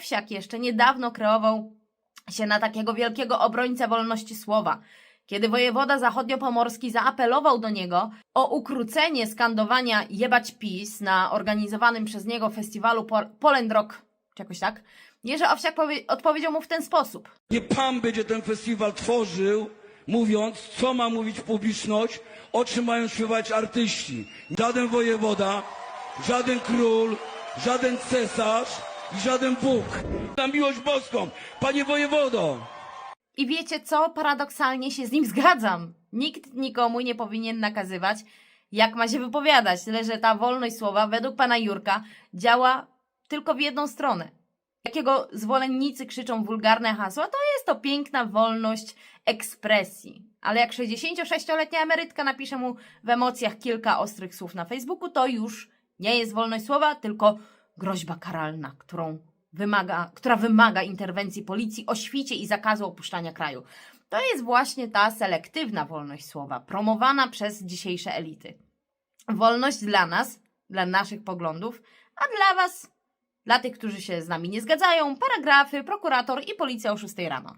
Owsiak jeszcze niedawno kreował się na takiego wielkiego obrońcę wolności słowa. Kiedy wojewoda zachodniopomorski zaapelował do niego o ukrócenie skandowania jebać PiS na organizowanym przez niego festiwalu Po- Poland Rock, czy jakoś tak, Jerzy Owsiak powie- odpowiedział mu w ten sposób. Nie pan będzie ten festiwal tworzył, mówiąc, co ma mówić publiczność, o czym mają śpiewać artyści. Żaden wojewoda, żaden król, żaden cesarz i żaden Bóg. Na miłość boską, panie wojewodo! I wiecie co? Paradoksalnie się z nim zgadzam. Nikt nikomu nie powinien nakazywać, jak ma się wypowiadać. Tyle, że ta wolność słowa, według pana Jurka, działa tylko w jedną stronę. Jakiego zwolennicy krzyczą wulgarne hasła, to jest to piękna wolność ekspresji. Ale jak 66-letnia emerytka napisze mu w emocjach kilka ostrych słów na Facebooku, to już nie jest wolność słowa, tylko groźba karalna, którą wymaga, która wymaga interwencji policji o świcie i zakazu opuszczania kraju. To jest właśnie ta selektywna wolność słowa, promowana przez dzisiejsze elity. Wolność dla nas, dla naszych poglądów, a dla Was, dla tych, którzy się z nami nie zgadzają, paragrafy, prokurator i policja o 6 rano.